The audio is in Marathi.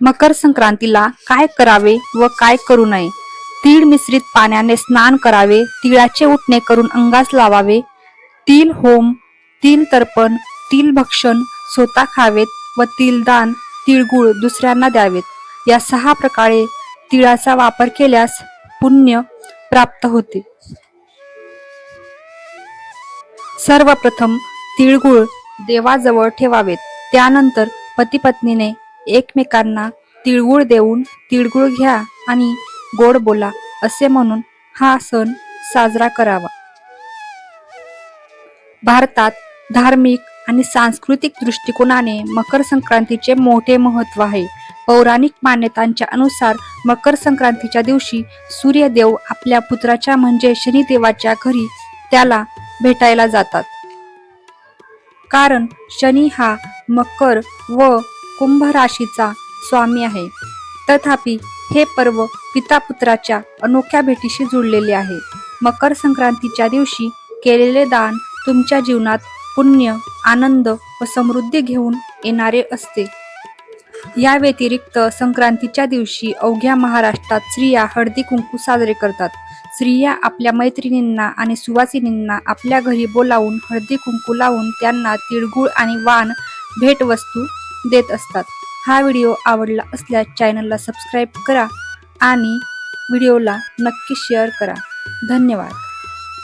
मकर संक्रांतीला काय करावे व काय करू नये? तीळ मिश्रित पाण्याने स्नान करावे तिळाचे उठणे करून अंगास लावावे तिल होम तिल तर्पण तिल भक्षण स्वतः खावेत व तिलदान तिळगुळ दुसऱ्यांना द्यावेत. या सहा प्रकारे तिळाचा वापर केल्यास पुण्य प्राप्त होते. सर्वप्रथम तिळगुळ देवाजवळ ठेवावेत. त्यानंतर पती पत्नीने एकमेकांना तिळगुळ देऊन तिळगुळ घ्या आणि गोड बोला असे म्हणून हा सण साजरा करावा. भारतात धार्मिक आणि सांस्कृतिक दृष्टिकोनाने मकर संक्रांतीचे मोठे महत्त्व आहे. पौराणिक मान्यतांच्या अनुसार मकर संक्रांतीच्या दिवशी सूर्यदेव आपल्या पुत्राच्या म्हणजे शनिदेवाच्या घरी त्याला भेटायला जातात. कारण शनी हा मकर व कुंभ राशीचा स्वामी आहे. तथापि हे पर्व पिता पुत्राच्या अनोख्या भेटीशी जुळलेले आहे. मकर संक्रांतीच्या दिवशी केलेले दान तुमच्या जीवनात पुण्य आनंद व समृद्धी घेऊन येणारे असते. या व्यतिरिक्त संक्रांतीच्या दिवशी अवघ्या महाराष्ट्रात स्त्रिया हळदी कुंकू साजरे करतात. स्त्रिया आपल्या मैत्रिणींना आणि सुवासिनींना आपल्या घरी बोलावून हळदी कुंकू लावून त्यांना तिळगुळ आणि वाण भेटवस्तू देत असतात. हा व्हिडिओ आवडला असल्यास चॅनलला सबस्क्राईब करा आणि व्हिडिओला नक्की शेअर करा. धन्यवाद.